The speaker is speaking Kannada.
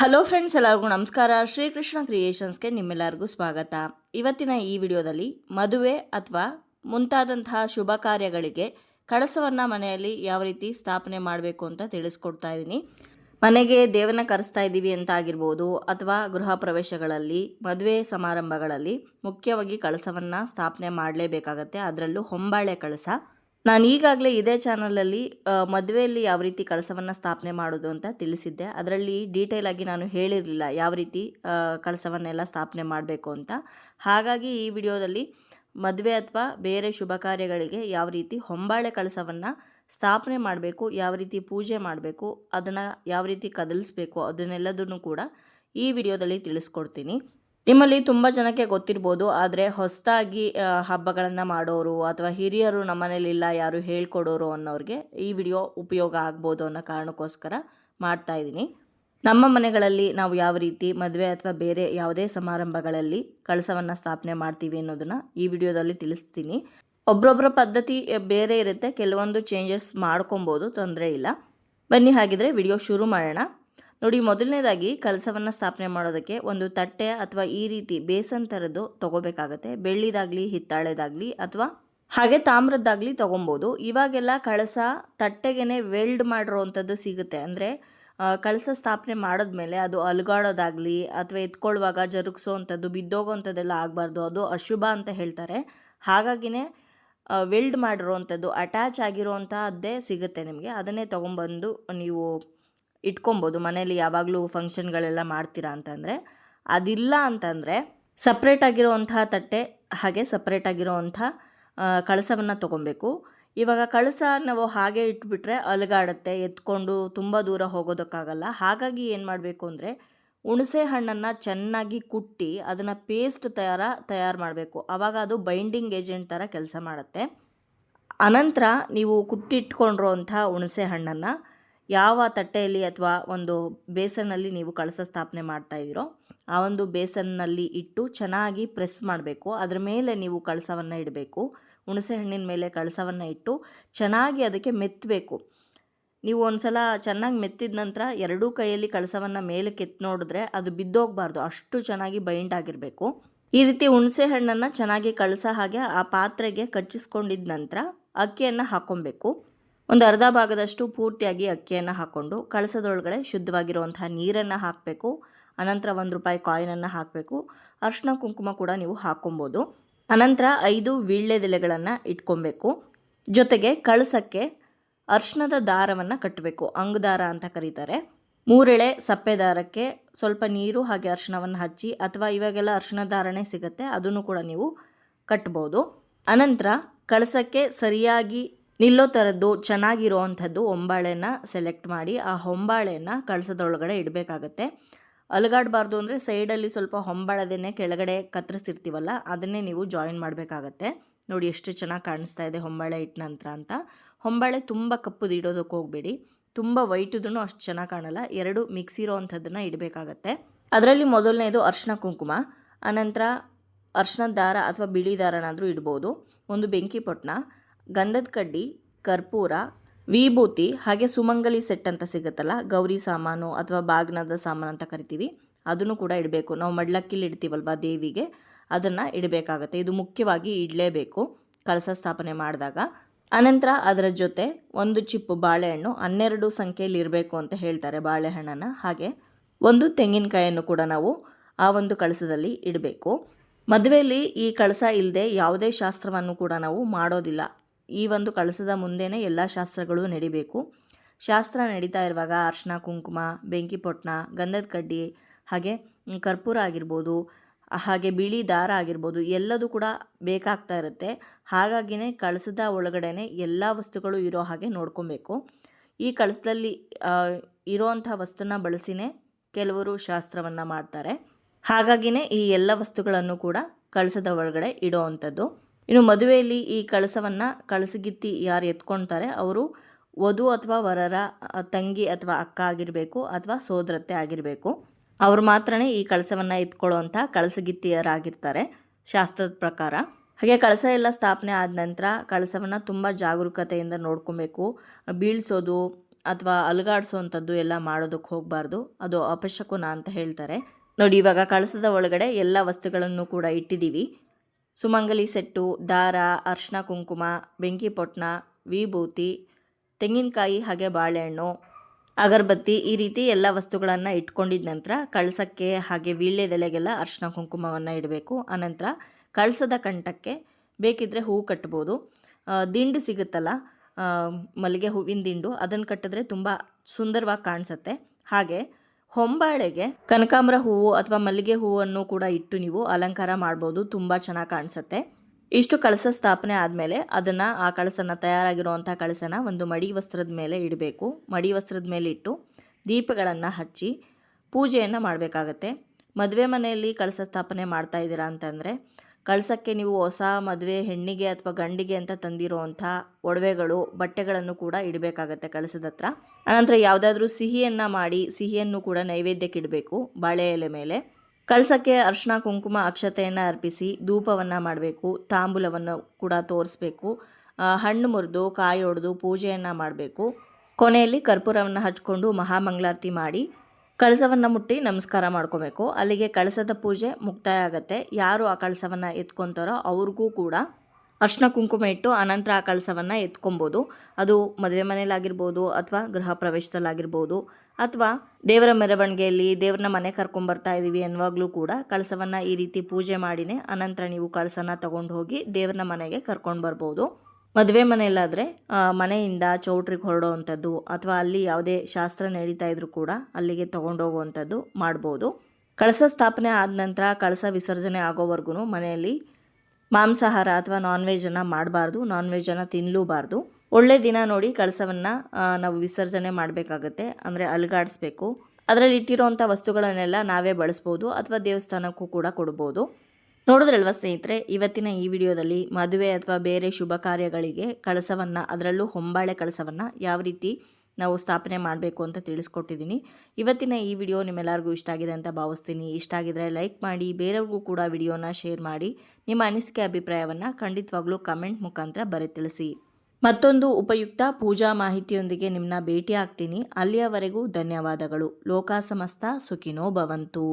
ಹಲೋ ಫ್ರೆಂಡ್ಸ್ ಎಲ್ಲರಿಗೂ ನಮಸ್ಕಾರ. ಶ್ರೀಕೃಷ್ಣ ಕ್ರಿಯೇಷನ್ಸ್ಗೆ ನಿಮ್ಮೆಲ್ಲರಿಗೂ ಸ್ವಾಗತ. ಇವತ್ತಿನ ಈ ವಿಡಿಯೋದಲ್ಲಿ ಮದುವೆ ಅಥವಾ ಮುಂತಾದಂತಹ ಶುಭ ಕಾರ್ಯಗಳಿಗೆ ಕಳಸವನ್ನು ಮನೆಯಲ್ಲಿ ಯಾವ ರೀತಿ ಸ್ಥಾಪನೆ ಮಾಡಬೇಕು ಅಂತ ತಿಳಿಸ್ಕೊಡ್ತಾ ಇದ್ದೀನಿ. ಮನೆಗೆ ದೇವನ ಕರೆಸ್ತಾ ಇದ್ದೀವಿ ಅಂತ ಆಗಿರ್ಬೋದು ಅಥವಾ ಗೃಹ ಪ್ರವೇಶಗಳಲ್ಲಿ, ಮದುವೆ ಸಮಾರಂಭಗಳಲ್ಲಿ ಮುಖ್ಯವಾಗಿ ಕಳಸವನ್ನು ಸ್ಥಾಪನೆ ಮಾಡಲೇಬೇಕಾಗತ್ತೆ. ಅದರಲ್ಲೂ ಹೊಂಬಾಳೆ ಕಳಸ. ನಾನು ಈಗಾಗಲೇ ಇದೇ ಚಾನಲಲ್ಲಿ ಮದುವೆಯಲ್ಲಿ ಯಾವ ರೀತಿ ಕಳಸವನ್ನು ಸ್ಥಾಪನೆ ಮಾಡೋದು ಅಂತ ತಿಳಿಸಿದ್ದೆ. ಅದರಲ್ಲಿ ಡೀಟೇಲ್ ಆಗಿ ನಾನು ಹೇಳಿರಲಿಲ್ಲ ಯಾವ ರೀತಿ ಕಳಸವನ್ನೆಲ್ಲ ಸ್ಥಾಪನೆ ಮಾಡಬೇಕು ಅಂತ. ಹಾಗಾಗಿ ಈ ವಿಡಿಯೋದಲ್ಲಿ ಮದುವೆ ಅಥವಾ ಬೇರೆ ಶುಭ ಕಾರ್ಯಗಳಿಗೆ ಯಾವ ರೀತಿ ಹೊಂಬಾಳೆ ಕಳಸವನ್ನು ಸ್ಥಾಪನೆ ಮಾಡಬೇಕು, ಯಾವ ರೀತಿ ಪೂಜೆ ಮಾಡಬೇಕು, ಅದನ್ನು ಯಾವ ರೀತಿ ಕದಲಿಸ್ಬೇಕು, ಅದನ್ನೆಲ್ಲದನ್ನು ಕೂಡ ಈ ವಿಡಿಯೋದಲ್ಲಿ ತಿಳಿಸ್ಕೊಡ್ತೀನಿ. ನಿಮ್ಮಲ್ಲಿ ತುಂಬ ಜನಕ್ಕೆ ಗೊತ್ತಿರ್ಬೋದು, ಆದರೆ ಹೊಸದಾಗಿ ಹಬ್ಬಗಳನ್ನು ಮಾಡೋರು ಅಥವಾ ಹಿರಿಯರು ನಮ್ಮನೇಲಿಲ್ಲ ಯಾರು ಹೇಳ್ಕೊಡೋರು ಅನ್ನೋರಿಗೆ ಈ ವಿಡಿಯೋ ಉಪಯೋಗ ಆಗ್ಬೋದು ಅನ್ನೋ ಕಾರಣಕ್ಕೋಸ್ಕರ ಮಾಡ್ತಾ ಇದ್ದೀನಿ. ನಮ್ಮ ಮನೆಗಳಲ್ಲಿ ನಾವು ಯಾವ ರೀತಿ ಮದುವೆ ಅಥವಾ ಬೇರೆ ಯಾವುದೇ ಸಮಾರಂಭಗಳಲ್ಲಿ ಕಳಸವನ್ನು ಸ್ಥಾಪನೆ ಮಾಡ್ತೀವಿ ಅನ್ನೋದನ್ನು ಈ ವಿಡಿಯೋದಲ್ಲಿ ತಿಳಿಸ್ತೀನಿ. ಒಬ್ರೊಬ್ಬರ ಪದ್ಧತಿ ಬೇರೆ ಇರುತ್ತೆ, ಕೆಲವೊಂದು ಚೇಂಜಸ್ ಮಾಡ್ಕೊಬೋದು, ತೊಂದರೆ ಇಲ್ಲ. ಬನ್ನಿ ಹಾಗಿದ್ರೆ ವಿಡಿಯೋ ಶುರು ಮಾಡೋಣ. ನೋಡಿ, ಮೊದಲನೇದಾಗಿ ಕಳಸವನ್ನು ಸ್ಥಾಪನೆ ಮಾಡೋದಕ್ಕೆ ಒಂದು ತಟ್ಟೆ ಅಥವಾ ಈ ರೀತಿ ಬೇಸನ್ ಥರದ್ದು ತೊಗೋಬೇಕಾಗತ್ತೆ. ಬೆಳ್ಳಿದಾಗಲಿ, ಹಿತ್ತಾಳೆದಾಗಲಿ ಅಥವಾ ಹಾಗೆ ತಾಮ್ರದ್ದಾಗಲಿ ತೊಗೊಬೋದು. ಇವಾಗೆಲ್ಲ ಕಳಸ ತಟ್ಟೆಗೇ ವೆಲ್ಡ್ ಮಾಡಿರೋವಂಥದ್ದು ಸಿಗುತ್ತೆ. ಅಂದರೆ ಕಳಸ ಸ್ಥಾಪನೆ ಮಾಡಿದ್ಮೇಲೆ ಅದು ಅಲುಗಾಡೋದಾಗಲಿ ಅಥವಾ ಎತ್ಕೊಳ್ಳುವಾಗ ಜರುಗಿಸೋವಂಥದ್ದು, ಬಿದ್ದೋಗೋವಂಥದ್ದೆಲ್ಲ ಆಗಬಾರ್ದು. ಅದು ಅಶುಭ ಅಂತ ಹೇಳ್ತಾರೆ. ಹಾಗಾಗಿನೇ ವೆಲ್ಡ್ ಮಾಡಿರೋವಂಥದ್ದು, ಅಟ್ಯಾಚ್ ಆಗಿರೋವಂಥದ್ದೇ ಸಿಗುತ್ತೆ ನಿಮಗೆ. ಅದನ್ನೇ ತೊಗೊಂಬಂದು ನೀವು ಇಟ್ಕೊಬೋದು ಮನೇಲಿ ಯಾವಾಗಲೂ ಫಂಕ್ಷನ್ಗಳೆಲ್ಲ ಮಾಡ್ತೀರಾ ಅಂತಂದರೆ, ಅದಿಲ್ಲ ಅಂತಂದರೆ ಸಪ್ರೇಟ್ ಆಗಿರೋವಂತಹ ತಟ್ಟೆ ಹಾಗೆ ಸಪ್ರೇಟ್ ಆಗಿರೋವಂಥ ಕಳಸವನ್ನು ತೊಗೊಬೇಕು. ಇವಾಗ ಕಳಸ ನಾವು ಹಾಗೆ ಇಟ್ಬಿಟ್ರೆ ಅಲುಗಾಡುತ್ತೆ, ಎತ್ಕೊಂಡು ತುಂಬ ದೂರ ಹೋಗೋದಕ್ಕಾಗಲ್ಲ. ಹಾಗಾಗಿ ಏನು ಮಾಡಬೇಕು ಅಂದರೆ, ಹುಣಸೆ ಹಣ್ಣನ್ನು ಚೆನ್ನಾಗಿ ಕುಟ್ಟಿ ಅದನ್ನು ಪೇಸ್ಟ್ ತಯಾರ, ತಯಾರು ಮಾಡಬೇಕು. ಆವಾಗ ಅದು ಬೈಂಡಿಂಗ್ ಏಜೆಂಟ್ ಥರ ಕೆಲಸ ಮಾಡುತ್ತೆ. ಅನಂತರ ನೀವು ಕುಟ್ಟಿಟ್ಕೊಂಡಿರೋ ಅಂಥ ಹುಣಸೆ ಹಣ್ಣನ್ನು ಯಾವ ತಟ್ಟೆಯಲ್ಲಿ ಅಥವಾ ಒಂದು ಬೇಸನ್ನಲ್ಲಿ ನೀವು ಕಳಸ ಸ್ಥಾಪನೆ ಮಾಡ್ತಾ ಇದ್ದೀರೋ, ಆ ಒಂದು ಬೇಸನ್ನಲ್ಲಿ ಇಟ್ಟು ಚೆನ್ನಾಗಿ ಪ್ರೆಸ್ ಮಾಡಬೇಕು. ಅದರ ಮೇಲೆ ನೀವು ಕಳಸವನ್ನು ಇಡಬೇಕು. ಹುಣಸೆ ಹಣ್ಣಿನ ಮೇಲೆ ಕಳಸವನ್ನು ಇಟ್ಟು ಚೆನ್ನಾಗಿ ಅದಕ್ಕೆ ಮೆತ್ತಬೇಕು. ನೀವು ಒಂದು ಸಲ ಚೆನ್ನಾಗಿ ಮೆತ್ತಿದ ನಂತರ ಎರಡೂ ಕೈಯಲ್ಲಿ ಕಳಸವನ್ನು ಮೇಲೆ ಕೆತ್ತಿ ನೋಡಿದ್ರೆ ಅದು ಬಿದ್ದೋಗಬಾರ್ದು. ಅಷ್ಟು ಚೆನ್ನಾಗಿ ಬೈಂಡ್ ಆಗಿರಬೇಕು. ಈ ರೀತಿ ಹುಣಸೆ ಹಣ್ಣನ್ನು ಚೆನ್ನಾಗಿ ಕಳಸ ಹಾಗೆ ಆ ಪಾತ್ರೆಗೆ ಕಚ್ಚಿಸ್ಕೊಂಡಿದ್ದ ನಂತರ ಅಕ್ಕಿಯನ್ನು ಹಾಕ್ಕೊಬೇಕು ಒಂದು ಅರ್ಧ ಭಾಗದಷ್ಟು ಪೂರ್ತಿಯಾಗಿ ಅಕ್ಕಿಯನ್ನು ಹಾಕ್ಕೊಂಡು ಕಳಸದೊಳಗಡೆ ಶುದ್ಧವಾಗಿರುವಂತಹ ನೀರನ್ನು ಹಾಕಬೇಕು. ಅನಂತರ ಒಂದು ರೂಪಾಯಿ ಕಾಯಿನನ್ನು ಹಾಕಬೇಕು. ಅರಿಶಿನ ಕುಂಕುಮ ಕೂಡ ನೀವು ಹಾಕ್ಕೊಬೋದು. ಅನಂತರ ಐದು ವೀಳ್ಯದೆಲೆಗಳನ್ನು ಇಟ್ಕೊಬೇಕು. ಜೊತೆಗೆ ಕಳಸಕ್ಕೆ ಅರ್ಶಿಣದ ದಾರವನ್ನು ಕಟ್ಟಬೇಕು ಅಂಗದಾರ ಅಂತ ಕರೀತಾರೆ. ಮೂರೆಳೆ ಸಪ್ಪೆ ದಾರಕ್ಕೆ ಸ್ವಲ್ಪ ನೀರು ಹಾಗೆ ಅರ್ಶಿಣವನ್ನು ಹಚ್ಚಿ ಅಥವಾ ಇವಾಗೆಲ್ಲ ಅರ್ಶಿಣ ದಾರನೇ ಸಿಗುತ್ತೆ, ಅದನ್ನು ಕೂಡ ನೀವು ಕಟ್ಬೋದು. ಅನಂತರ ಕಳಸಕ್ಕೆ ಸರಿಯಾಗಿ ನಿಲ್ಲೋ ಥರದ್ದು ಚೆನ್ನಾಗಿರುವಂಥದ್ದು ಹೊಂಬಾಳೆನ ಸೆಲೆಕ್ಟ್ ಮಾಡಿ, ಆ ಹೊಂಬಾಳೆನ ಕಳಸದೊಳಗಡೆ ಇಡಬೇಕಾಗತ್ತೆ. ಅಲುಗಾಡಬಾರ್ದು ಅಂದರೆ ಸೈಡಲ್ಲಿ ಸ್ವಲ್ಪ ಹೊಂಬಾಳದೇನೆ ಕೆಳಗಡೆ ಕತ್ತರಿಸಿರ್ತೀವಲ್ಲ ಅದನ್ನೇ ನೀವು ಜಾಯಿನ್ ಮಾಡಬೇಕಾಗತ್ತೆ. ನೋಡಿ ಎಷ್ಟು ಚೆನ್ನಾಗಿ ಕಾಣಿಸ್ತಾ ಇದೆ ಹೊಂಬಾಳೆ ಇಟ್ಟ ನಂತರ ಅಂತ. ಹೊಂಬಾಳೆ ತುಂಬ ಕಪ್ಪುದು ಇಡೋದಕ್ಕೆ ಹೋಗಬೇಡಿ. ತುಂಬ ವೈಟುದೂ ಅಷ್ಟು ಚೆನ್ನಾಗಿ ಕಾಣಲ್ಲ, ಎರಡು ಮಿಕ್ಸ್ ಇರೋ ಅಂಥದ್ದನ್ನು ಇಡಬೇಕಾಗತ್ತೆ. ಅದರಲ್ಲಿ ಮೊದಲನೇದು ಅರ್ಶಿನ ಕುಂಕುಮ, ಆನಂತರ ಅರ್ಶಿನ ದಾರ ಅಥವಾ ಬಿಳಿ ದಾರನಾದರೂ ಇಡ್ಬೋದು. ಒಂದು ಬೆಂಕಿ ಪೊಟ್ನ. ಗಂಧದ ಕಡ್ಡಿ, ಕರ್ಪೂರ, ವಿಭೂತಿ ಹಾಗೆ ಸುಮಂಗಲಿ ಸೆಟ್ ಅಂತ ಸಿಗುತ್ತಲ್ಲ, ಗೌರಿ ಸಾಮಾನು ಅಥವಾ ಬಾಗ್ನದ ಸಾಮಾನು ಅಂತ ಕರಿತೀವಿ. ಅದನ್ನು ಕೂಡ ಇಡಬೇಕು. ನಾವು ಮಡ್ಲಕ್ಕಿಲಿ ಇಡ್ತೀವಲ್ವ ದೇವಿಗೆ, ಅದನ್ನು ಇಡಬೇಕಾಗತ್ತೆ. ಇದು ಮುಖ್ಯವಾಗಿ ಇಡಲೇಬೇಕು ಕಳಸ ಸ್ಥಾಪನೆ ಮಾಡಿದಾಗ. ಅನಂತರ ಅದರ ಜೊತೆ ಒಂದು ಚಿಪ್ಪು ಬಾಳೆಹಣ್ಣು, ಹನ್ನೆರಡು ಸಂಖ್ಯೆಯಲ್ಲಿ ಇರಬೇಕು ಅಂತ ಹೇಳ್ತಾರೆ ಬಾಳೆಹಣ್ಣನ್ನು. ಹಾಗೆ ಒಂದು ತೆಂಗಿನಕಾಯಿಯನ್ನು ಕೂಡ ನಾವು ಆ ಒಂದು ಕಳಸದಲ್ಲಿ ಇಡಬೇಕು. ಮದುವೆಯಲ್ಲಿ ಈ ಕಳಸ ಇಲ್ಲದೆ ಯಾವುದೇ ಶಾಸ್ತ್ರವನ್ನು ಕೂಡ ನಾವು ಮಾಡೋದಿಲ್ಲ. ಈ ಒಂದು ಕಳಸದ ಮುಂದೆನೇ ಎಲ್ಲ ಶಾಸ್ತ್ರಗಳು ನಡಿಬೇಕು. ಶಾಸ್ತ್ರ ನಡೀತಾ ಇರುವಾಗ ಅರ್ಶಿನ, ಕುಂಕುಮ ಬೆಂಕಿ ಪೊಟ್ನ ಗಂಧದ ಕಡ್ಡಿ, ಹಾಗೆ ಕರ್ಪೂರ ಆಗಿರ್ಬೋದು, ಹಾಗೆ ಬಿಳಿ ದಾರ ಆಗಿರ್ಬೋದು, ಎಲ್ಲದೂ ಕೂಡ ಬೇಕಾಗ್ತಾ ಇರುತ್ತೆ. ಹಾಗಾಗಿನೇ ಕಳಸದ ಒಳಗಡೆನೆ ಎಲ್ಲ ವಸ್ತುಗಳು ಇರೋ ಹಾಗೆ ನೋಡ್ಕೊಬೇಕು. ಈ ಕಳಸದಲ್ಲಿ ಇರೋವಂಥ ವಸ್ತುನ ಬಳಸಿನೇ ಕೆಲವರು ಶಾಸ್ತ್ರವನ್ನು ಮಾಡ್ತಾರೆ. ಹಾಗಾಗಿನೇ ಈ ಎಲ್ಲ ವಸ್ತುಗಳನ್ನು ಕೂಡ ಕಳಸದ ಒಳಗಡೆ ಇಡೋ ಅಂಥದ್ದು. ಇನ್ನು ಮದುವೆಯಲ್ಲಿ ಈ ಕಳಸವನ್ನು ಕಳಸಗಿತ್ತಿ ಯಾರು ಎತ್ಕೊಳ್ತಾರೆ ಅವರು ವಧು ಅಥವಾ ವರರ ತಂಗಿ ಅಥವಾ ಅಕ್ಕ ಆಗಿರಬೇಕು ಅಥವಾ ಸೋದರತೆ ಆಗಿರಬೇಕು. ಅವ್ರು ಮಾತ್ರನೇ ಈ ಕಳಸವನ್ನು ಎತ್ಕೊಳ್ಳೋವಂಥ ಕಳಸಗಿತ್ತಿಯರಾಗಿರ್ತಾರೆ ಶಾಸ್ತ್ರದ ಪ್ರಕಾರ. ಹಾಗೆ ಕಳಸ ಎಲ್ಲ ಸ್ಥಾಪನೆ ಆದ ನಂತರ ಕಳಸವನ್ನು ತುಂಬ ಜಾಗರೂಕತೆಯಿಂದ ನೋಡ್ಕೊಬೇಕು. ಬೀಳ್ಸೋದು ಅಥವಾ ಅಲುಗಾಡಿಸೋವಂಥದ್ದು ಎಲ್ಲ ಮಾಡೋದಕ್ಕೆ ಹೋಗಬಾರ್ದು. ಅದು ಅಪಶಕುನ ಅಂತ ಹೇಳ್ತಾರೆ. ನೋಡಿ ಇವಾಗ ಕಳಸದ ಒಳಗಡೆ ಎಲ್ಲ ವಸ್ತುಗಳನ್ನು ಕೂಡ ಇಟ್ಟಿದ್ದೀವಿ. ಸುಮಂಗಲಿ ಸೆಟ್ಟು, ದಾರ ಅರ್ಶಿನ ಕುಂಕುಮ, ಬೆಂಕಿ ಪೊಟ್ಣ ವಿಭೂತಿ, ತೆಂಗಿನಕಾಯಿ, ಹಾಗೆ ಬಾಳೆಹಣ್ಣು, ಅಗರಬತ್ತಿ ಈ ರೀತಿ ಎಲ್ಲ ವಸ್ತುಗಳನ್ನು ಇಟ್ಕೊಂಡಿದ ನಂತರ ಕಳಸಕ್ಕೆ ಹಾಗೆ ವೀಳ್ಯದೆಲೆಗೆಲ್ಲ ಅರ್ಶಿನ ಕುಂಕುಮವನ್ನು ಇಡಬೇಕು. ಆನಂತರ ಕಳಸದ ಕಂಠಕ್ಕೆ ಬೇಕಿದ್ದರೆ ಹೂ ಕಟ್ಬೋದು. ದಿಂಡು ಸಿಗುತ್ತಲ್ಲ ಮಲ್ಲಿಗೆ ಹೂವಿನ ದಿಂಡು, ಅದನ್ನು ಕಟ್ಟಿದ್ರೆ ತುಂಬ ಸುಂದರವಾಗಿ ಕಾಣಿಸುತ್ತೆ. ಹಾಗೆ ಹೊಂಬಾಳೆಗೆ ಕನಕಾಂಬರ ಹೂವು ಅಥವಾ ಮಲ್ಲಿಗೆ ಹೂವನ್ನು ಕೂಡ ಇಟ್ಟು ನೀವು ಅಲಂಕಾರ ಮಾಡ್ಬೋದು. ತುಂಬ ಚೆನ್ನಾಗಿ ಕಾಣಿಸುತ್ತೆ. ಇಷ್ಟು ಕಳಸ ಸ್ಥಾಪನೆ ಆದಮೇಲೆ ಅದನ್ನು ಆ ಕಳಸನ ತಯಾರಾಗಿರುವಂಥ ಕಳಸನ ಒಂದು ಮಡಿ ವಸ್ತ್ರದ ಮೇಲೆ ಇಡಬೇಕು. ಮಡಿ ವಸ್ತ್ರದ ಮೇಲೆ ಇಟ್ಟು ದೀಪಗಳನ್ನು ಹಚ್ಚಿ ಪೂಜೆಯನ್ನು ಮಾಡಬೇಕಾಗತ್ತೆ. ಮದುವೆ ಮನೆಯಲ್ಲಿ ಕಳಸ ಸ್ಥಾಪನೆ ಮಾಡ್ತಾ ಇದ್ದೀರಾ ಅಂತಂದರೆ ಕಳಸಕ್ಕೆ ನೀವು ಹೊಸ ಮದುವೆ ಹೆಣ್ಣಿಗೆ ಅಥವಾ ಗಂಡಿಗೆ ಅಂತ ತಂದಿರುವಂಥ ಒಡವೆಗಳು, ಬಟ್ಟೆಗಳನ್ನು ಕೂಡ ಇಡಬೇಕಾಗತ್ತೆ ಕಳಸದ ಹತ್ರ. ಅನಂತರ ಯಾವುದಾದ್ರೂ ಸಿಹಿಯನ್ನು ಮಾಡಿ ಸಿಹಿಯನ್ನು ಕೂಡ ನೈವೇದ್ಯಕ್ಕೆ ಇಡಬೇಕು ಬಾಳೆ ಎಲೆ ಮೇಲೆ. ಕಳಸಕ್ಕೆ ಅರ್ಶಿನ ಕುಂಕುಮ, ಅಕ್ಷತೆಯನ್ನು ಅರ್ಪಿಸಿ ಧೂಪವನ್ನು ಮಾಡಬೇಕು, ತಾಂಬೂಲವನ್ನು ಕೂಡ ತೋರಿಸ್ಬೇಕು ಹಣ್ಣು ಮುರಿದು, ಕಾಯಿ ಹೊಡೆದು ಪೂಜೆಯನ್ನು ಮಾಡಬೇಕು. ಕೊನೆಯಲ್ಲಿ ಕರ್ಪೂರವನ್ನು ಹಚ್ಕೊಂಡು ಮಹಾಮಂಗಳಾರತಿ ಮಾಡಿ ಕಳಸವನ್ನು ಮುಟ್ಟಿ ನಮಸ್ಕಾರ ಮಾಡ್ಕೋಬೇಕು. ಅಲ್ಲಿಗೆ ಕಳಸದ ಪೂಜೆ ಮುಕ್ತಾಯ ಆಗುತ್ತೆ. ಯಾರು ಆ ಕಳಸವನ್ನು ಎತ್ಕೊತಾರೋ ಅವ್ರಿಗೂ ಕೂಡ ಅರ್ಶಿನ ಕುಂಕುಮ ಇಟ್ಟು ಅನಂತರ ಆ ಕಳಸವನ್ನು ಎತ್ಕೊಬೋದು. ಅದು ಮದುವೆ ಮನೇಲಾಗಿರ್ಬೋದು ಅಥವಾ ಗೃಹ ಪ್ರವೇಶದಲ್ಲಾಗಿರ್ಬೋದು ಅಥವಾ ದೇವರ ಮೆರವಣಿಗೆಯಲ್ಲಿ ದೇವ್ರನ್ನ ಮನೆ ಕರ್ಕೊಂಬರ್ತಾ ಇದ್ದೀವಿ ಅನ್ನುವಾಗಲೂ ಕೂಡ ಕಳಸವನ್ನು ಈ ರೀತಿ ಪೂಜೆ ಮಾಡಿನೇ ಅನಂತರ ನೀವು ಕಳಸನ ತಗೊಂಡು ಹೋಗಿ ದೇವ್ರನ್ನ ಮನೆಗೆ ಕರ್ಕೊಂಡು ಬರ್ಬೋದು. ಮದುವೆ ಮನೆಯಲ್ಲಾದರೆ ಮನೆಯಿಂದ ಚೌಟ್ರಿಗೆ ಹೊರಡೋವಂಥದ್ದು ಅಥವಾ ಅಲ್ಲಿ ಯಾವುದೇ ಶಾಸ್ತ್ರ ನಡೀತಾ ಇದ್ರೂ ಕೂಡ ಅಲ್ಲಿಗೆ ತೊಗೊಂಡೋಗುವಂಥದ್ದು ಮಾಡ್ಬೋದು. ಕಳಸ ಸ್ಥಾಪನೆ ಆದ ನಂತರ ಕಳಸ ವಿಸರ್ಜನೆ ಆಗೋವರೆಗೂ ಮನೆಯಲ್ಲಿ ಮಾಂಸಾಹಾರ ಅಥವಾ ನಾನ್ ವೆಜ್ಜನ್ನು ಮಾಡಬಾರ್ದು ನಾನ್ ವೆಜ್ಜನ್ನು ತಿನ್ನಲೂಬಾರ್ದು ಒಳ್ಳೆ ದಿನ ನೋಡಿ ಕಳಸವನ್ನು ನಾವು ವಿಸರ್ಜನೆ ಮಾಡಬೇಕಾಗತ್ತೆ, ಅಂದರೆ ಅಲುಗಾಡಿಸ್ಬೇಕು. ಅದರಲ್ಲಿ ಇಟ್ಟಿರೋವಂಥ ವಸ್ತುಗಳನ್ನೆಲ್ಲ ನಾವೇ ಬಳಸ್ಬೋದು ಅಥವಾ ದೇವಸ್ಥಾನಕ್ಕೂ ಕೂಡ ಕೊಡ್ಬೋದು. ನೋಡಿದ್ರಲ್ವ ಸ್ನೇಹಿತರೆ, ಇವತ್ತಿನ ಈ ವಿಡಿಯೋದಲ್ಲಿ ಮದುವೆ ಅಥವಾ ಬೇರೆ ಶುಭ ಕಾರ್ಯಗಳಿಗೆ ಕಳಸವನ್ನು, ಅದರಲ್ಲೂ ಹೊಂಬಾಳೆ ಕಳಸವನ್ನು ಯಾವ ರೀತಿ ನಾವು ಸ್ಥಾಪನೆ ಮಾಡಬೇಕು ಅಂತ ತಿಳಿಸ್ಕೊಟ್ಟಿದ್ದೀನಿ. ಇವತ್ತಿನ ಈ ವಿಡಿಯೋ ನಿಮ್ಮೆಲ್ಲರಿಗೂ ಇಷ್ಟ ಆಗಿದೆ ಅಂತ ಭಾವಿಸ್ತೀನಿ. ಇಷ್ಟ ಆಗಿದರೆ ಲೈಕ್ ಮಾಡಿ, ಬೇರೆಯವ್ರಿಗೂ ಕೂಡ ವಿಡಿಯೋನ ಶೇರ್ ಮಾಡಿ, ನಿಮ್ಮ ಅನಿಸಿಕೆ ಅಭಿಪ್ರಾಯವನ್ನು ಖಂಡಿತವಾಗ್ಲೂ ಕಮೆಂಟ್ ಮುಖಾಂತರ ಬರೆ ತಿಳಿಸಿ. ಮತ್ತೊಂದು ಉಪಯುಕ್ತ ಪೂಜಾ ಮಾಹಿತಿಯೊಂದಿಗೆ ನಿಮ್ಮನ್ನ ಭೇಟಿ ಆಗ್ತೀನಿ ಅಲ್ಲಿಯವರೆಗೂ ಧನ್ಯವಾದಗಳು. ಲೋಕ ಸಮಸ್ತ ಸುಖಿನೋ ಭವಂತು.